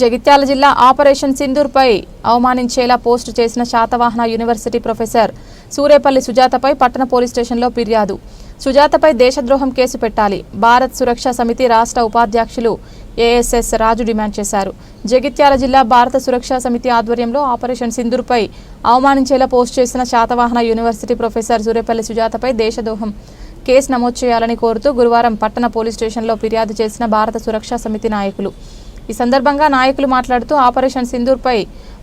జగిత్యాల జిల్లా ఆపరేషన్ సింధూర్పై అవమానించేలా పోస్టు చేసిన శాతవాహన యూనివర్సిటీ ప్రొఫెసర్ సూరేపల్లి సుజాతపై పట్టణ పోలీస్ స్టేషన్లో ఫిర్యాదు. సుజాతపై దేశద్రోహం కేసు పెట్టాలి. భారత్ సురక్షా సమితి రాష్ట్ర ఉపాధ్యక్షులు ఏఎస్ఎస్ రాజు డిమాండ్ చేశారు. జగిత్యాల జిల్లా భారత సురక్షా సమితి ఆధ్వర్యంలో ఆపరేషన్ సింధూర్పై అవమానించేలా పోస్ట్ చేసిన శాతవాహన యూనివర్సిటీ ప్రొఫెసర్ సూరేపల్లి సుజాతపై దేశద్రోహం కేసు నమోదు చేయాలని కోరుతూ గురువారం పట్టణ పోలీస్ స్టేషన్లో ఫిర్యాదు చేసిన భారత సురక్షా సమితి నాయకులు ఈ సందర్భంగా నాయకులు మాట్లాడుతూ ఆపరేషన్ సింధూర్పై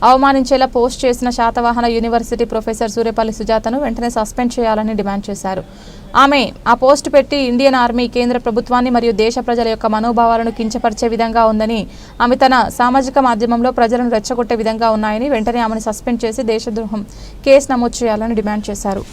అవమానించేలా పోస్ట్ చేసిన శాతవాహన యూనివర్సిటీ ప్రొఫెసర్ సూర్యపల్లి సుజాతను వెంటనే సస్పెండ్ చేయాలని డిమాండ్ చేశారు. ఆమె ఆ పోస్ట్ పెట్టి ఇండియన్ ఆర్మీ కేంద్ర ప్రభుత్వాన్ని మరియు దేశ ప్రజల యొక్క మనోభావాలను కించపరిచే విధంగా ఉందని ఆమె తన సామాజిక మాధ్యమంలో ప్రజలను రెచ్చగొట్టే విధంగా ఉన్నాయని వెంటనే ఆమెను సస్పెండ్ చేసి దేశద్రోహం కేసు నమోదు చేయాలని డిమాండ్ చేశారు.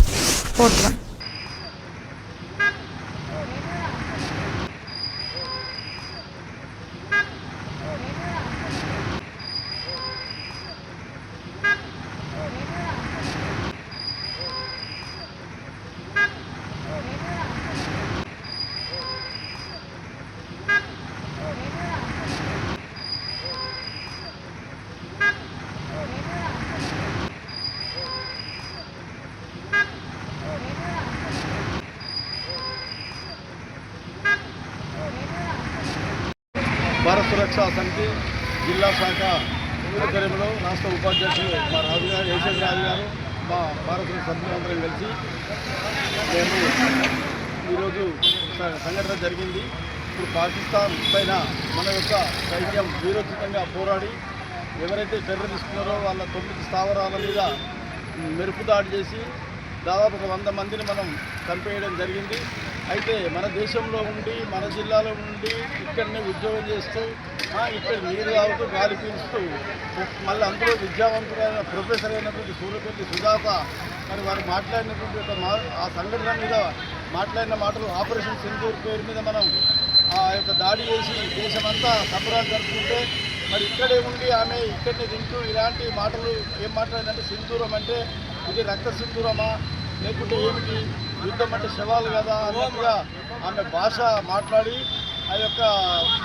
భారత సురక్షా సమితి జిల్లా శాఖ ఆధ్వర్యంలో రాష్ట్ర ఉపాధ్యక్షులు మా రాజు గారు యశోద్ రాజు గారు మా భారత సభ్యులందరం కలిసి మేము ఈరోజు సంఘటన జరిగింది. ఇప్పుడు పాకిస్తాన్ పైన మన యొక్క సైన్యం వీరోచితంగా పోరాడి ఎవరైతే టెర్రరిస్తున్నారో వాళ్ళ తొమ్మిది స్థావరాల మీద మెరుపు దాడి చేసి దాదాపు ఒక వంద మందిని మనం చంపేయడం జరిగింది. అయితే మన దేశంలో ఉండి మన జిల్లాలో ఉండి ఇక్కడనే ఉద్యోగం చేస్తూ ఇక్కడ నీరు తాగుతూ గాలి పీలుస్తూ మళ్ళీ అందులో విద్యావంతుడైన ప్రొఫెసర్ అయినటువంటి సూర్యపల్లి సుజాత మరి వారు మాట్లాడినటువంటి ఒక మా ఆ సంఘటన మీద మాట్లాడిన మాటలు ఆపరేషన్ సింధూర్ పేరు మీద మనం ఆ యొక్క దాడి చేసి దేశమంతా సంబరాలు జరుపుకుంటే మరి ఇక్కడే ఉండి ఆమె ఇక్కడనే తింటూ ఇలాంటి మాటలు ఏం మాట్లాడిందంటే సింధూరం అంటే ఇది రక్త సింధూరమా? లేకుంటే ఏమిటి? యుద్ధం అంటే శవాలు కదా అన్నట్టుగా ఆమె భాష మాట్లాడి ఆ యొక్క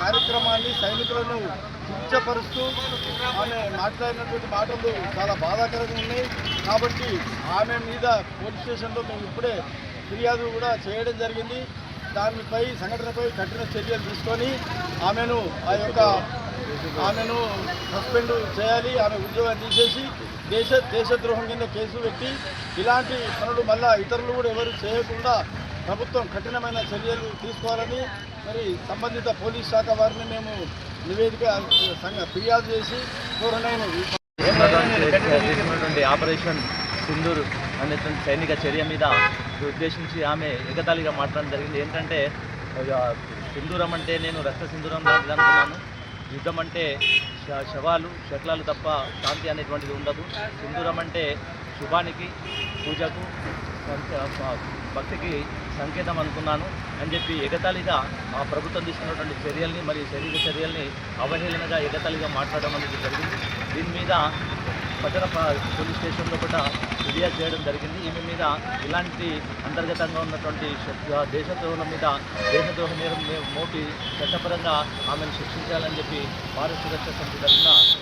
కార్యక్రమాన్ని సైనికులను కించపరుస్తూ ఆమె మాట్లాడినటువంటి మాటలు చాలా బాధాకరంగా ఉన్నాయి. కాబట్టి ఆమె మీద పోలీస్ స్టేషన్లో మేము ఇప్పుడే ఫిర్యాదు కూడా చేయడం జరిగింది. దానిపై సంఘటనపై కఠిన చర్యలు తీసుకొని ఆమెను ఆ యొక్క ఆమెను సస్పెండ్ చేయాలి ఆమె ఉద్యోగం తీసేసి దేశ దేశద్రోహం కింద కేసు పెట్టి ఇలాంటి పనులు మళ్ళా ఇతరులు కూడా ఎవరు చేయకుండా ప్రభుత్వం కఠినమైన చర్యలు తీసుకోవాలని మరి సంబంధిత పోలీస్ శాఖ వారిని మేము నివేదిక సంఘ ఫిర్యాదు చేసి కోరనైనది చేసినటువంటి ఆపరేషన్ సింధూర్ అనేటువంటి సైనిక చర్య మీద ఉద్దేశించి ఆమె ఎగతాళిగా మాట్లాడడం జరిగింది. ఏంటంటే సింధూరం అంటే నేను రక్త సింధూరం లాంటిది అనుకున్నాను. యుద్ధం అంటే శ- శవాలు శకలాలు తప్ప శాంతి అనేటువంటిది ఉండదు. సింధూరం అంటే శుభానికి పూజకు భక్తికి సంకేతం అనుకున్నాను అని చెప్పి ఎగతాళిగా ఆ ప్రభుత్వం తీసుకున్నటువంటి చర్యల్ని మరియు శరీర చర్యల్ని అవహేళనగా ఎగతాళిగా మాట్లాడడం అనేది జరిగింది. దీని మీద పట్టణ పోలీస్ స్టేషన్లో కూడా ఫిర్యాదు చేయడం జరిగింది. ఈమె మీద ఇలాంటి అంతర్గతంగా ఉన్నటువంటి దేశద్రోహుల మీద దేశద్రోహ నేరం మోటి మోపి చట్టపరంగా ఆమెను శిక్షించాలని చెప్పి భారత సురక్ష సమితి తరఫున